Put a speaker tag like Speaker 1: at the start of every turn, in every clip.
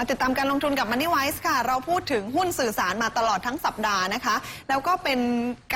Speaker 1: มาติดตามการลงทุนกับ Money Wise ค่ะ เราพูดถึงหุ้นสื่อสารมาตลอดทั้งสัปดาห์นะคะ แล้วก็เป็น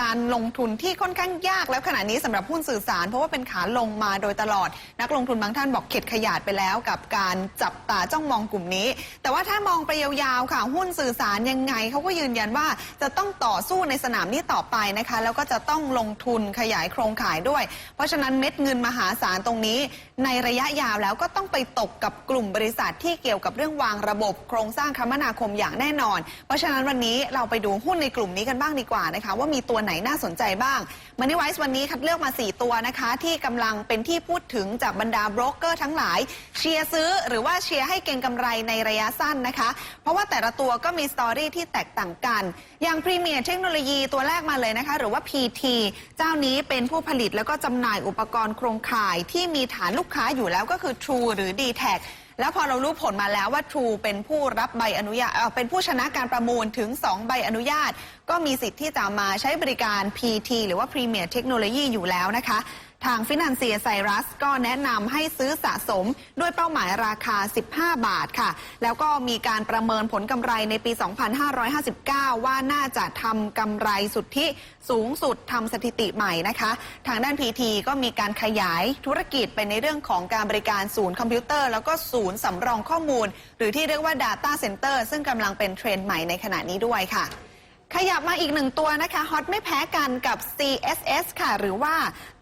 Speaker 1: การลงทุนที่ค่อนข้างยากแล้วขณะนี้สำหรับหุ้นสื่อสาร เพราะว่าเป็นขาลงมาโดยตลอด นักลงทุนบางท่านบอกเข็ดขยาดไปแล้วกับการจับตาจ้องมองกลุ่มนี้ แต่ว่าถ้ามองไปยาวๆค่ะหุ้นสื่อสารยังไงเขาก็ยืนยันว่าจะต้องต่อสู้ในสนามนี้ต่อไปนะคะ แล้วก็จะต้องลงทุนขยายโครงข่ายด้วย เพราะฉะนั้นเม็ดเงินมหาศาลตรงนี้ ในระยะยาวแล้วก็ต้องไปตกกับกลุ่มบริษัทที่เกี่ยวกับเรื่องวางระระบบโครงสร้างคมนาคมอย่างแน่นอน เพราะฉะนั้นวันนี้เราไปดูหุ้นในกลุ่มนี้กันบ้างดีกว่านะคะ ว่ามีตัวไหนน่าสนใจบ้างมันนี่ไวส์วันนี้คัดเลือกมา 4 ตัวนะคะ ที่กำลังเป็นที่พูดถึงจากบรรดาโบรกเกอร์ทั้งหลาย เชียร์ซื้อหรือว่าเชียร์ให้เก็งกำไรในระยะสั้นนะคะ เพราะว่าแต่ละตัวก็มีสตอรี่ที่แตกต่างกัน อย่างพรีเมียร์เทคโนโลยีตัวแรกมาเลยนะคะ หรือว่า PT เจ้านี้เป็นผู้ผลิตแล้วก็จำหน่ายอุปกรณ์โครงข่ายที่มีฐานลูกค้าอยู่แล้วก็คือ True หรือ d t แท แล้วพอเรารู้ผลมาแล้วว่า True เป็นผู้รับใบอนุญาตเอ่อเป็นผู้ชนะการประมูลถึง 2 ใบอนุญาต ก็มีสิทธิ์ที่จะมาใช้บริการ PT หรือว่า Premier Technology อยู่แล้วนะคะ ทางฟินันเซียไซรัสก็แนะนำให้ซื้อสะสมด้วยเป้าหมายราคา 15 บาทค่ะ แล้วก็มีการประเมินผลกำไรในปี 2559 ว่าน่าจะทำกำไรสุทธิสูงสุดทำสถิติใหม่นะคะ ทางด้าน PT ก็มีการขยายธุรกิจไปในเรื่องของการบริการศูนย์คอมพิวเตอร์ แล้วก็ศูนย์สำรองข้อมูล หรือที่เรียกว่า Data Center ซึ่งกำลังเป็นเทรนด์ใหม่ในขณะนี้ด้วยค่ะ ขยับมาอีกหนึ่งตัวนะคะฮอตไม่แพ้กันกับ CSS ค่ะ หรือว่า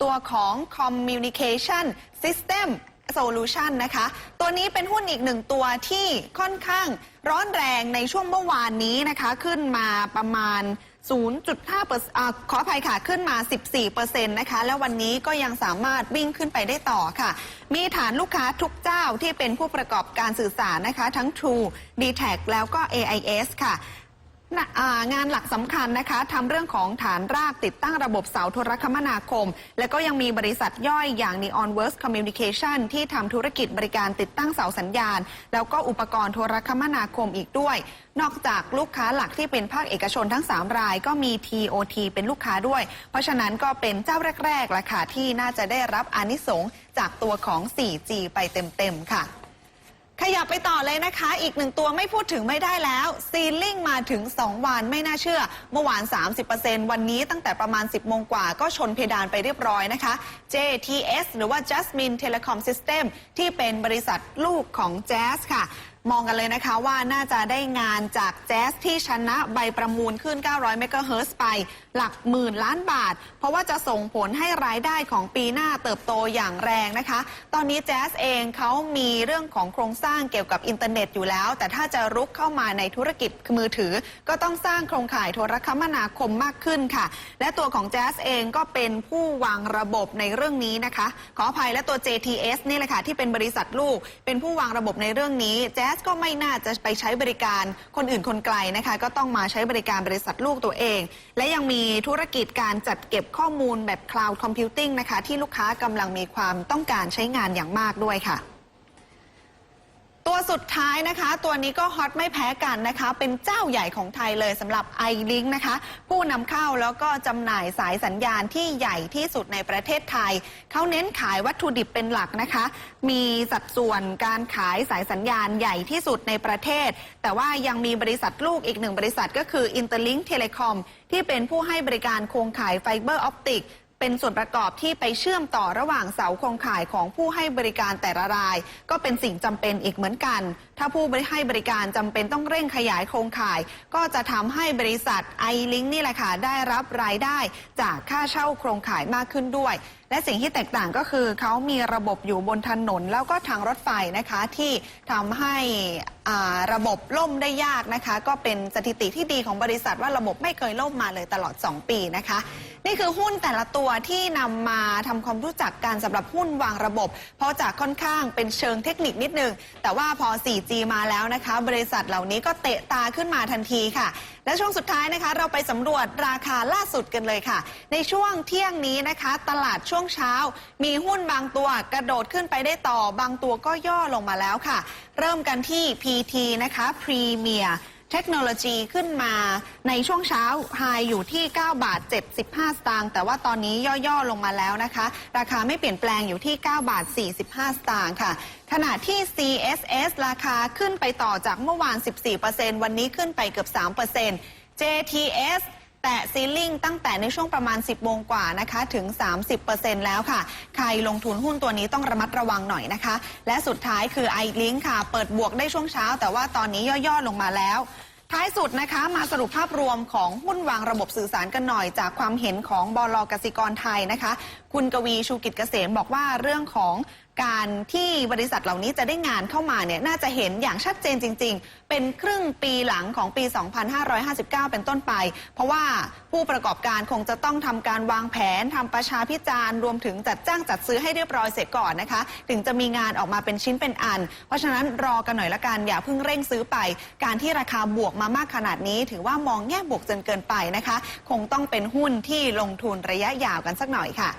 Speaker 1: ตัวของ Communication System Solution นะคะ ตัวนี้เป็นหุ้นอีกหนึ่งตัวที่ค่อนข้างร้อนแรงในช่วงเมื่อวานนี้นะคะ ขึ้นมาประมาณ 0.5เปอร์อ่าขออภัยค่ะ ขึ้นมา 14%นะคะ แล้ววันนี้ก็ยังสามารถวิ่งขึ้นไปได้ต่อค่ะ มีฐานลูกค้าทุกเจ้าที่เป็นผู้ประกอบการสื่อสารนะคะ ทั้ง True d t a c แล้วก็ AIS ค่ะ งานหลักสำคัญนะคะทำเรื่องของฐานรากติดตั้งระบบเสาโทรคมนาคม และก็ยังมีบริษัทย่อยอย่าง Neon Works Communication ที่ทำธุรกิจบริการติดตั้งเสาสัญญาณ แล้วก็อุปกรณ์โทรคมนาคมอีกด้วย นอกจากลูกค้าหลักที่เป็นภาคเอกชนทั้ง 3 ราย ก็มี TOT เป็นลูกค้าด้วย เพราะฉะนั้นก็เป็นเจ้าแรกๆแหละค่ะที่น่าจะได้รับอนิสงจากตัวของ 4G ไปเต็มๆค่ะ ขยับไปต่อเลยนะคะ อีกหนึ่งตัวไม่พูดถึงไม่ได้แล้ว ซีลิ่งมาถึง 2 วันไม่น่าเชื่อ เมื่อวาน 30%วันนี้ตั้งแต่ประมาณ 10 โมงกว่าก็ชนเพดานไปเรียบร้อยนะคะ JTS หรือว่า Jasmine Telecom System ที่เป็นบริษัทลูกของ Jazz ค่ะมองกันเลยนะคะว่าน่าจะได้งานจากแจ๊สที่ชนะใบประมูลขึ้น 900 เมกะเฮิรตซ์ไป หลักหมื่นล้านบาท เพราะว่าจะส่งผลให้รายได้ของปีหน้าเติบโตอย่างแรงนะคะ ตอนนี้แจ๊สเองเขามีเรื่องของโครงสร้างเกี่ยวกับอินเทอร์เน็ตอยู่แล้ว แต่ถ้าจะรุกเข้ามาในธุรกิจมือถือ ก็ต้องสร้างโครงข่ายโทรคมนาคมมากขึ้นค่ะ และตัวของแจ๊สเองก็เป็นผู้วางระบบในเรื่องนี้นะคะ ขออภัยและตัว JTS นี่แหละค่ะที่เป็นบริษัทลูก เป็นผู้วางระบบในเรื่องนี้แจ๊สก็ไม่น่าจะไปใช้บริการคนอื่นคนไกลนะคะ ก็ต้องมาใช้บริการบริษัทลูกตัวเอง และยังมีธุรกิจการจัดเก็บข้อมูลแบบ Cloud Computing นะคะ ที่ลูกค้ากำลังมีความต้องการใช้งานอย่างมากด้วยค่ะ สุดท้ายนะคะ ตัวนี้ก็ฮอตไม่แพ้กันนะคะ เป็นเจ้าใหญ่ของไทยเลยสำหรับ iLink นะคะ ผู้นำเข้าแล้วก็จำหน่ายสายสัญญาณที่ใหญ่ที่สุดในประเทศไทย เขาเน้นขายวัตถุดิบเป็นหลักนะคะ มีสัดส่วนการขายสายสัญญาณใหญ่ที่สุดในประเทศ แต่ว่ายังมีบริษัทลูกอีกหนึ่งบริษัทก็คือ Interlink Telecom ที่เป็นผู้ให้บริการโครงข่ายไฟเบอร์ออปติก เป็นส่วนประกอบที่ไปเชื่อมต่อระหว่างเสาโครงข่ายของผู้ให้บริการแต่ละราย ก็เป็นสิ่งจำเป็นอีกเหมือนกัน ถ้าผู้บริให้บริการจำเป็นต้องเร่งขยายโครงข่าย ก็จะทำให้บริษัท iLink นี่แหละค่ะได้รับรายได้ จากค่าเช่าโครงข่ายมากขึ้นด้วย และสิ่งที่แตกต่างก็คือเขามีระบบอยู่บนถนนแล้วก็ทางรถไฟนะคะที่ทำให้อ่าระบบล่มได้ยากนะคะ ก็เป็นสถิติที่ดีของบริษัทว่าระบบไม่เคยล่มมาเลยตลอด 2 ปีนะคะ นี่คือหุ้นแต่ละตัวที่นำมาทำความรู้จักกันสำหรับหุ้นวางระบบ เพราะจากค่อนข้างเป็นเชิงเทคนิคนิดนึง แต่ว่าพอ 4G มาแล้วนะคะ บริษัทเหล่านี้ก็เตะตาขึ้นมาทันทีค่ะ และช่วงสุดท้ายนะคะ เราไปสำรวจราคาล่าสุดกันเลยค่ะ ในช่วงเที่ยงนี้นะคะ ตลาดช่วงงเช้า มีหุ้นบางตัวกระโดดขึ้นไปได้ต่อบางตัวก็ย่อลงมาแล้วค่ะ เริ่มกันที่ PT นะคะพรีเมียเทคโนโลยีขึ้นมาในช่วงเช้าไฮอยู่ที่ 9 บาท 75 สตางค์แต่ว่าตอนนี้ย่อๆลงมาแล้วนะคะ ราคาไม่เปลี่ยนแปลงอยู่ที่ 9 บาท 45 สตางค์ค่ะ ขณะที่ CSS ราคาขึ้นไปต่อจากเมื่อวาน 14%วันนี้ขึ้นไปเกือบ 3% JTS แต่ซีลิ่งตั้งแต่ในช่วงประมาณ 10โมงกว่านะคะถึง 30%แล้วค่ะ ใครลงทุนหุ้นตัวนี้ต้องระมัดระวังหน่อยนะคะ และสุดท้ายคือ iLink ค่ะ เปิดบวกได้ช่วงเช้า แต่ว่าตอนนี้ย่อๆลงมาแล้ว ท้ายสุดนะคะ มาสรุปภาพรวมของหุ้นวางระบบสื่อสารกันหน่อย จากความเห็นของบลกสิกรไทยนะคะคุณกวีชูกิจเกษมบอกว่าเรื่องของการที่บริษัทเหล่านี้จะได้งานเข้ามาเนี่ยน่าจะเห็นอย่างชัดเจนจริง ๆ เป็นครึ่งปีหลังของปี 2559 เป็นต้นไป เพราะว่าผู้ประกอบการคงจะต้องทำการวางแผนทำประชาพิจารณ์รวมถึงจัดจ้างจัดซื้อให้เรียบร้อยเสร็จก่อนนะคะ ถึงจะมีงานออกมาเป็นชิ้นเป็นอัน เพราะฉะนั้นรอกันหน่อยละกันอย่าเพิ่งเร่งซื้อไป การที่ราคาบวกมามากขนาดนี้ ถือว่ามองแง่บวกจนเกินไปนะคะ คงต้องเป็นหุ้นที่ลงทุนระยะยาวกันสักหน่อยค่ะ